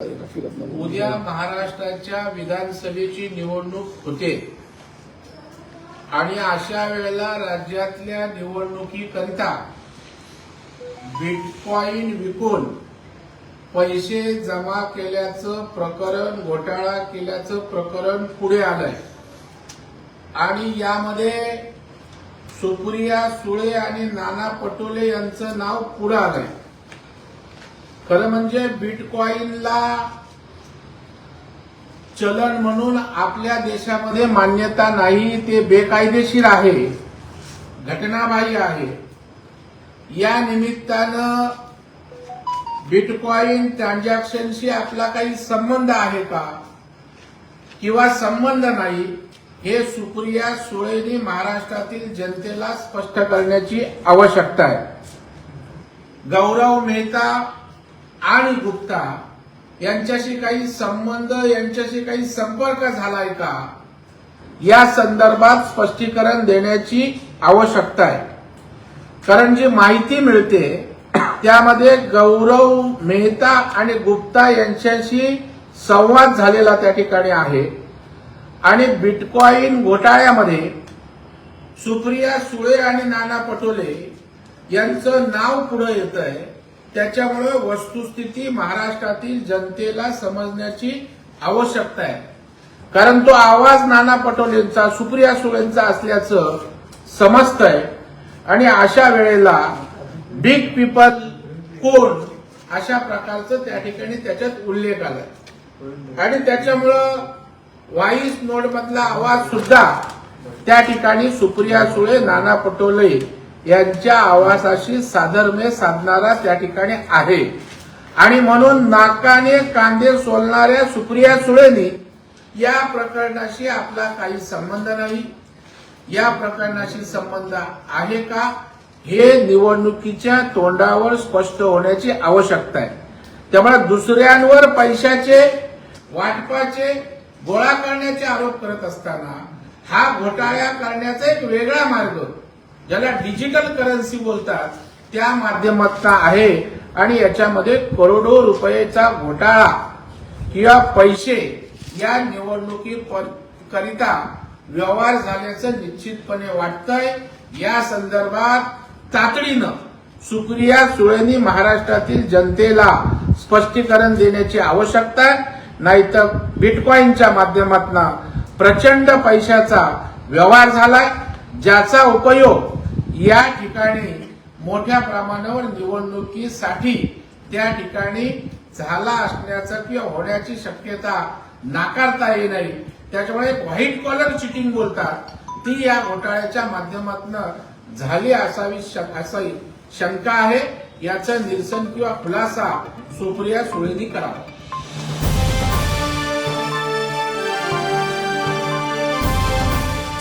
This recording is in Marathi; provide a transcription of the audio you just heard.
उद्या महाराष्ट्राच्या विधानसभेची निवडणूक होते. आणि अशा वेळेला राज्यातल्या निवडणुकीकरिता बिटकॉईन विकून पैसे जमा केल्याचं प्रकरण घोटाळा केल्याचं प्रकरण पुढे आलंय. आणि यामध्ये सुप्रिया सुळे आणि नाना पटोले यांचं नाव पुढे आलंय. खरं म्हणजे बिटकॉईनला चलन म्हणून आपल्या देशामध्ये मान्यता नाही ते बेकायदेशीर आहे. घटनाबाह्य आहे. या निमित्तानं बिटकॉईन ट्रान्झॅक्शनशी आपला काही संबंध आहे का? किंवा संबंध नाही हे सुप्रिया सुळेनी महाराष्ट्रातील जनतेला स्पष्ट करण्याची आवश्यकता आहे. गौरव मेहता आणि गुप्ता यांच्याशी काही संबंध यांच्याशी काही संपर्क झालाय का? या संदर्भात स्पष्टीकरण देण्याची आवश्यकता आहे. कारण जी माहिती मिळते त्यामध्ये गौरव मेहता आणि गुप्ता यांच्याशी संवाद झालेला त्या ठिकाणी आहे. आणि बिटकॉईन घोटाळ्यामध्ये सुप्रिया सुळे आणि नाना पटोले यांचं नाव पुढे येत आहे त्याच्यामुळे वस्तुस्थिती महाराष्ट्रातील जनतेला समजण्याची आवश्यकता आहे. कारण तो आवाज नाना पटोलेंचा सुप्रिया सुळेंचा असल्याचं समजतंय. आणि अशा वेळेला बिग पीपल कोण अशा प्रकारचं त्या ठिकाणी त्याच्यात उल्लेख आलाय. आणि त्याच्यामुळं व्हॉइस नोडमधला आवाज सुद्धा त्या ठिकाणी सुप्रिया सुळे नाना पटोले यांच्या आवाजाशी साधर्म्य साधणारा त्या ठिकाणी आहे. आणि म्हणून नाकाने कांदे सोलणाऱ्या सुप्रिया सुळेनी या प्रकरणाशी आपला काही संबंध नाही. या प्रकरणाशी संबंध आहे का? हे निवडणुकीच्या तोंडावर स्पष्ट होण्याची आवश्यकता आहे. त्यामुळे दुसऱ्यांवर पैशाचे वाटपाचे गोळा करण्याचे आरोप करत असताना हा घोटाळा करण्याचा एक वेगळा मार्ग ज्याला डिजिटल करन्सी बोलतात त्या माध्यमातला आहे. आणि याच्यामध्ये करोडो रुपयेचा घोटाळा किंवा पैसे या निवडणुकी करिता व्यवहार झाल्याचं निश्चितपणे वाटतंय. या संदर्भात तातडीनं सुप्रिया सुळेंनी महाराष्ट्रातील जनतेला स्पष्टीकरण देण्याची आवश्यकता आहे. नाहीतर बिटकॉईनच्या माध्यमातून प्रचंड पैशाचा व्यवहार झालाय ज्याचा उपयोग या ठिकाणी मोठ्या प्रमाणावर निवडणुकीसाठी त्या ठिकाणी झाला असण्याचं किंवा होण्याची शक्यता नाकारता येत नाही. त्याच्यामुळे एक व्हाईट कॉलर चिटिंग बोलतात. ती या घोटाळ्याच्या माध्यमातून झाली असावी श- असावी शंका आहे. याचं निरसन किंवा खुलासा सुप्रिया सुळेनी करावा.